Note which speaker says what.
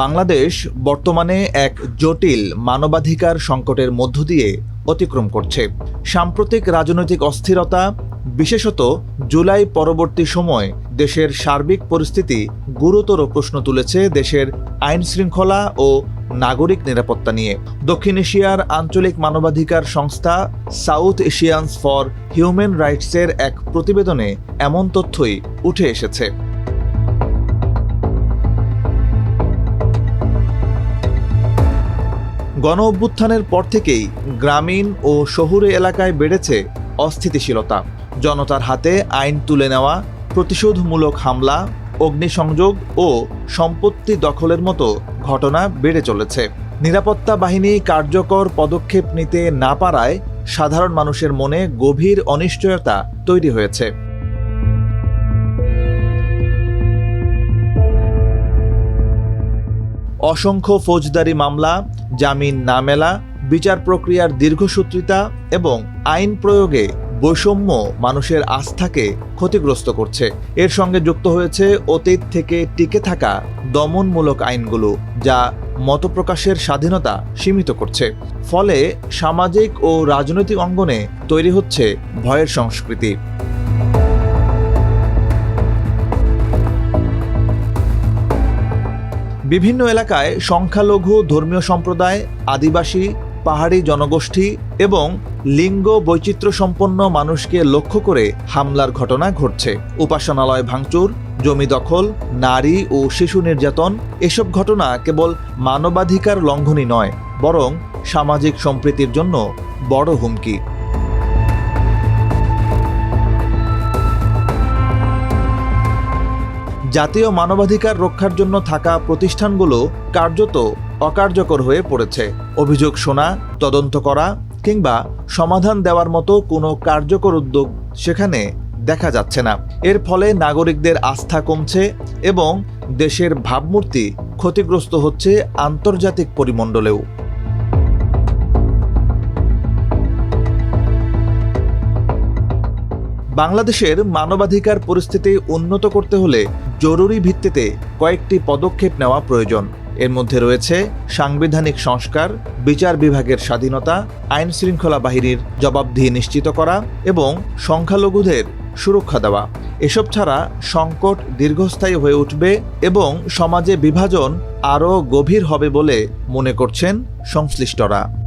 Speaker 1: বাংলাদেশ বর্তমানে এক জটিল মানবাধিকার সংকটের মধ্য দিয়ে অতিক্রম করছে। সাম্প্রতিক রাজনৈতিক অস্থিরতা, বিশেষত জুলাই পরবর্তী সময়, দেশের সার্বিক পরিস্থিতি গুরুতর প্রশ্ন তুলেছে দেশের আইন শৃঙ্খলা ও নাগরিক নিরাপত্তা নিয়ে। দক্ষিণ এশিয়ার আঞ্চলিক মানবাধিকার সংস্থা সাউথ এশিয়ানস ফর হিউম্যান রাইটসের এক প্রতিবেদনে এমন তথ্যই উঠে এসেছে। গণ অভ্যুত্থানের পর থেকেই গ্রামীণ ও শহুরে এলাকায় বেড়েছে অস্থিতিশীলতা। জনতার হাতে আইন তুলে নেওয়া, প্রতিশোধমূলক হামলা, অগ্নিসংযোগ ও সম্পত্তি দখলের মতো ঘটনা বেড়ে চলেছে। নিরাপত্তা বাহিনী কার্যকর পদক্ষেপ নিতে না পারায় সাধারণ মানুষের মনে গভীর অনিশ্চয়তা তৈরি হয়েছে। অসংখ্য ফৌজদারি মামলা, জামিন না মেলা, বিচার প্রক্রিয়ার দীর্ঘসূত্রিতা এবং আইন প্রয়োগে বৈষম্য মানুষের আস্থাকে ক্ষতিগ্রস্ত করছে। এর সঙ্গে যুক্ত হয়েছে অতীত থেকে টিকে থাকা দমনমূলক আইনগুলো, যা মতপ্রকাশের স্বাধীনতা সীমিত করছে। ফলে সামাজিক ও রাজনৈতিক অঙ্গনে তৈরি হচ্ছে ভয়ের সংস্কৃতি। বিভিন্ন এলাকায় সংখ্যালঘু ধর্মীয় সম্প্রদায়, আদিবাসী, পাহাড়ি জনগোষ্ঠী এবং লিঙ্গ বৈচিত্র্য সম্পন্ন মানুষকে লক্ষ্য করে হামলার ঘটনা ঘটছে। উপাসনালয় ভাঙচুর, জমি দখল, নারী ও শিশু নির্যাতন, এসব ঘটনা কেবল মানবাধিকার লঙ্ঘনই নয়, বরং সামাজিক সম্প্রীতির জন্য বড় হুমকি। জাতীয় মানবাধিকার রক্ষার জন্য থাকা প্রতিষ্ঠানগুলো কার্যত অকার্যকর হয়ে পড়েছে। অভিযোগ শোনা, তদন্ত করা কিংবা সমাধান দেওয়ার মতো কোনো কার্যকর উদ্যোগ সেখানে দেখা যাচ্ছে না। এর ফলে নাগরিকদের আস্থা কমছে এবং দেশের ভাবমূর্তি ক্ষতিগ্রস্ত হচ্ছে আন্তর্জাতিক পরিমণ্ডলেও। বাংলাদেশের মানবাধিকার পরিস্থিতি উন্নত করতে হলে জরুরি ভিত্তিতে কয়েকটি পদক্ষেপ নেওয়া প্রয়োজন। এর মধ্যে রয়েছে সাংবিধানিক সংস্কার, বিচার বিভাগের স্বাধীনতা, আইন শৃঙ্খলা বাহিনীর জবাবদিহি নিশ্চিত করা এবং সংখ্যালঘুদের সুরক্ষা দেওয়া। এসব ছাড়া সংকট দীর্ঘস্থায়ী হয়ে উঠবে এবং সমাজে বিভাজন আরও গভীর হবে বলে মনে করছেন সংশ্লিষ্টরা।